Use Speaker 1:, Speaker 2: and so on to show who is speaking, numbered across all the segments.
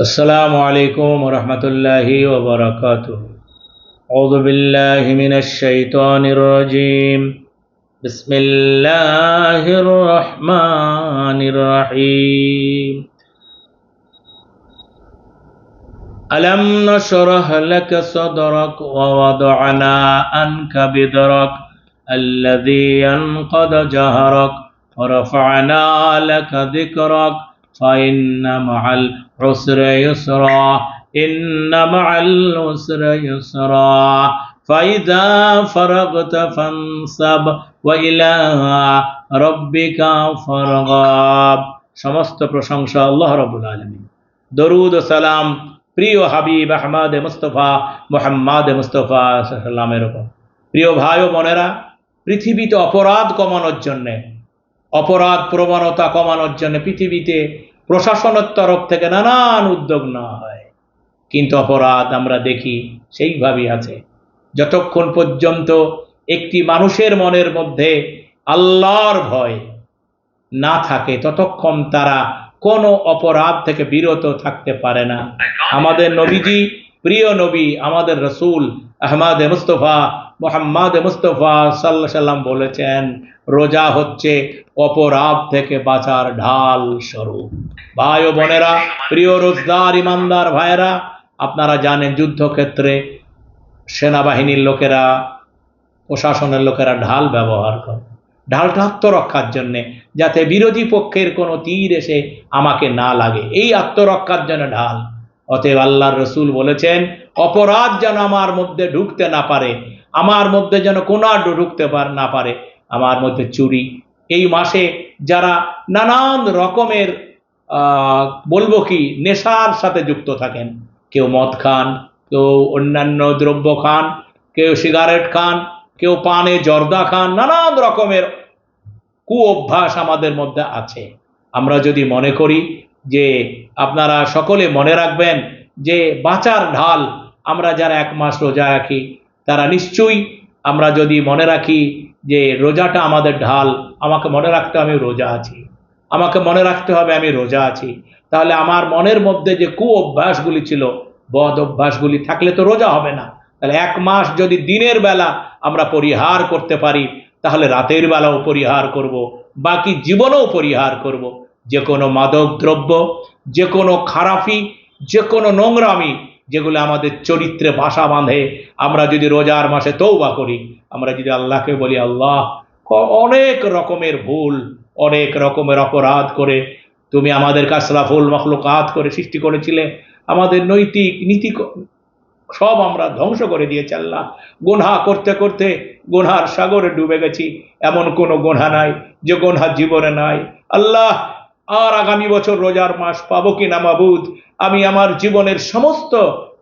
Speaker 1: السلام عليكم ورحمة الله وبركاته أعوذ بالله من الشيطان الرجيم بسم الله الرحمن الرحيم ألم نشرح لك صدرك ووضعنا عنك بدرك الذي ينقض جهرك ورفعنا لك ذكرك فإن مع العسر يسرا إن مع العسر يسرا فإذا فرغت فانصب وإلى ربك فارغب সমস্ত প্রশংসা আল্লাহ রবুল আলমী দরুদ ও সালাম প্রিয় হাবিব আহমদ মুস্তফা মোহাম্মদ মুস্তফা সাল্লামের ওপর প্রিয় ভাই ও বোনেরা পৃথিবীতে অপরাধ কমানোর জন্যে অপরাধ প্রবণতা কমানোর জন্য পৃথিবীতে প্রশাসনের তরফ থেকে নানান উদ্যোগ নেওয়া হয়। কিন্তু অপরাধ আমরা দেখি সেইভাবেই আছে। যতক্ষণ পর্যন্ত একটি মানুষের মনের মধ্যে আল্লাহর ভয় না থাকে, ততক্ষণ তারা কোনো অপরাধ থেকে বিরত থাকতে পারে না। আমাদের নবীজি, প্রিয় নবী, আমাদের রসুল আহমদ মুস্তফা মোহাম্মদ মুস্তফা সাল্লাহ সাল্লাম বলেছেন, রোজা হচ্ছে অপরাধ থেকে বাঁচার ঢাল স্বরূপ। ভাই ও বোনেরা, প্রিয় রোজদার ইমানদার ভাইয়েরা, আপনারা জানেন যুদ্ধক্ষেত্রে সেনাবাহিনীর লোকেরা, প্রশাসনের লোকেরা ঢাল ব্যবহার করে। ঢালটা আত্মরক্ষার জন্যে, যাতে বিরোধী পক্ষের কোনো তীর এসে আমাকে না লাগে। এই আত্মরক্ষার জন্য ঢাল। অতএব আল্লাহর রসুল বলেছেন, অপরাধ যেন আমার মধ্যে ঢুকতে না পারে আমার মধ্যে যেন কোনা ঢুকতে পার না পারে। আমার মধ্যে চুরি। এই মাসে যারা নানান রকমের বলব কি, নেশার সাথে যুক্ত থাকেন। কেউ মদ খান, কেউ অন্যান্য দ্রব্য খান, কেউ সিগারেট খান, কেউ পানে জর্দা খান, নানান রকমের কু অভ্যাস আমাদের মধ্যে আছে। আমরা যদি মনে করি যে আপনারা সকলে মনে রাখবেন যে বাঁচার ঢাল আমরা যারা এক মাস রোজা রাখি তারা নিশ্চয়ই আমরা যদি মনে রাখি যে রোজাটা আমাদের ঢাল, আমাকে মনে রাখতে আমি রোজা আছি। আমাকে মনে রাখতে হবে আমি রোজা আছি। তাহলে আমার মনের মধ্যে যে কু অভ্যাসগুলি ছিল, বদ অভ্যাসগুলি থাকলে তো রোজা হবে না। তাহলে এক মাস যদি দিনের বেলা আমরা পরিহার করতে পারি, তাহলে রাতের বেলাও পরিহার করব, বাকি জীবনেও পরিহার করব। যে কোনো মাদক দ্রব্য যে কোনো খারাপি, যে কোনো নোংরামি যেগুলো আমাদের চরিত্রে বাসা বাঁধে, আমরা যদি রোজার মাসে তৌবা করি, আমরা যদি আল্লাহকে বলি, আল্লাহ অনেক রকমের ভুল, অনেক রকমের অপরাধ করে তুমি আমাদের কাসরাফুল মখলুকাত করে সৃষ্টি করেছিলে। আমাদের নৈতিক নীতি সব আমরা ধ্বংস করে দিয়েছি, আল্লাহ। গোনা করতে করতে গোনার সাগরে ডুবে গেছি। এমন কোনো গোনা নাই, যে গোনা জীবনে নাই। আল্লাহ আর আগামী বছর রোজার মাস পাবো কি না মাবুদ? আমি আমার জীবনের সমস্ত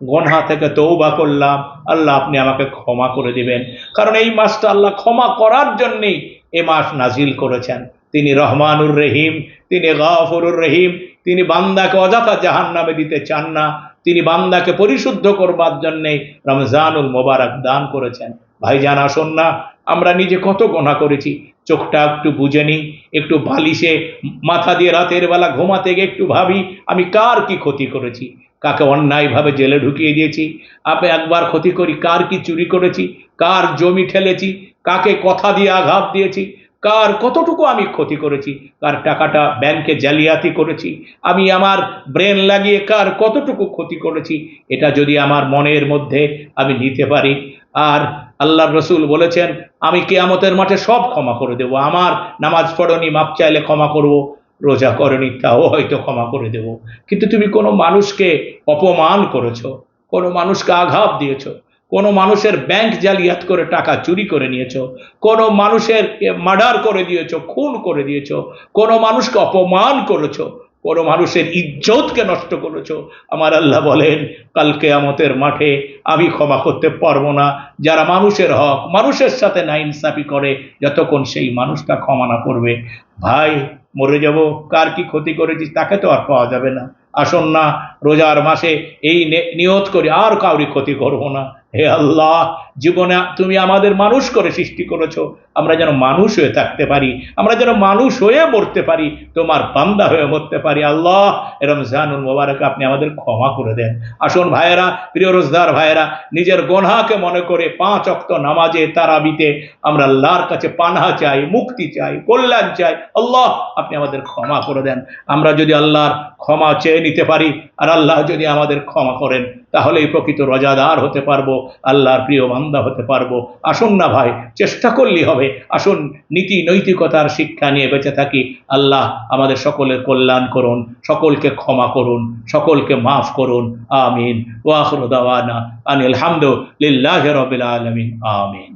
Speaker 1: গোনা থেকে তৌবা করলাম। আল্লাহ আপনি আমাকে ক্ষমা করে দিবেন। কারণ এই মাসটা আল্লাহ ক্ষমা করার জন্যেই এ মাস নাজিল করেছেন। তিনি রহমানুর রহিম, তিনি গাফরুর রহিম, তিনি বান্দাকে অযথা জাহান নামে দিতে চান না। তিনি বান্দাকে পরিশুদ্ধ করবার জন্যে রমজানুল মোবারক দান করেছেন। ভাইজান, আসুন না। আমরা নিজে কত গোনা করেছি। চোখটা একটু বুঝে নিই, একটু বালিশে মাথা দিয়ে রাতের বেলা ঘুমাতে গিয়ে একটু ভাবি, আমি কার কি ক্ষতি করেছি? কাকে অন্যায়ভাবে জেলে ঢুকিয়ে দিয়েছি? আপনি একবার ক্ষতি করি, কার কি চুরি করেছি? কার জমি ঠেলেছি? কাকে কথা দিয়ে আঘাত দিয়েছি? কার কতটুকু আমি ক্ষতি করেছি? কার টাকাটা ব্যাংকে জালিয়াতি করেছি? আমি আমার ব্রেন লাগিয়ে কার কতটুকু ক্ষতি করেছি? এটা যদি আমার মনের মধ্যে আমি নিতে পারি, আর আল্লাহ রসুল বলেছেন, আমি কেয়ামতের মাঠে সব ক্ষমা করে দেব, আমার নামাজ পড়নি, মাপ চাইলে ক্ষমা করব, রোজা করনি তাও হয়তো ক্ষমা করে দেব। কিন্তু তুমি কোনো মানুষকে অপমান করেছ, কোনো মানুষকে আঘাত দিয়েছ, কোনো মানুষের ব্যাংক জালিয়াত করে টাকা চুরি করে নিয়েছো, কোনো মানুষের মার্ডার করে দিয়েছ, খুন করে দিয়েছ, কোনো মানুষকে অপমান করেছ কোনো মানুষের ইজ্জতকে নষ্ট করেছ। আমার আল্লাহ বলেন কালকে আমতের মাঠে আমি ক্ষমা করতে পারব না। যারা মানুষের হক, মানুষের সাথে না ইনসাফি করে, যতক্ষণ সেই মানুষটা ক্ষমা না করবে। ভাই, মরে যাব, কার কি ক্ষতি করেছিস তাকে তো আর পাওয়া যাবে না। আসুন না, রোজার মাসে এই নিয়ত করে, আর কাউরি ক্ষতি করব না। হে আল্লাহ জীবনে তুমি আমাদের মানুষ করে সৃষ্টি করেছ। আমরা যেন মানুষ হয়ে থাকতে পারি। আমরা যেন মানুষ হয়ে মরতে পারি। তোমার বান্দা হয়ে মরতে পারি। আল্লাহ এরম রমজানুল মোবারক, আপনি আমাদের ক্ষমা করে দেন। আসুন ভাইয়েরা, প্রিয় রোজদার ভাইয়েরা, নিজের গোনাকে মনে করে পাঁচ অক্ত নামাজে তারাবিতে আমরা আল্লাহর কাছে পানাহা চাই, মুক্তি চাই, কল্যাণ চাই। আল্লাহ, আপনি আমাদের ক্ষমা করে দেন। আমরা যদি আল্লাহর ক্ষমা চেয়ে নিতে পারি, আর আল্লাহ যদি আমাদের ক্ষমা করেন তাহলে এই প্রকৃত রজাদার হতে পারব। আল্লাহর প্রিয় বান্দা হতে পারব। আসুন না ভাই, চেষ্টা করলেই হবে। আসুন, নীতি নৈতিকতার শিক্ষা নিয়ে বেঁচে থাকি। আল্লাহ আমাদের সকলের কল্যাণ করুন, সকলকে ক্ষমা করুন, সকলকে মাফ করুন। আমিন। ওয়াহরুদানা আনিল হামদুলিল্লাহ রবিল আলমিন। আমিন।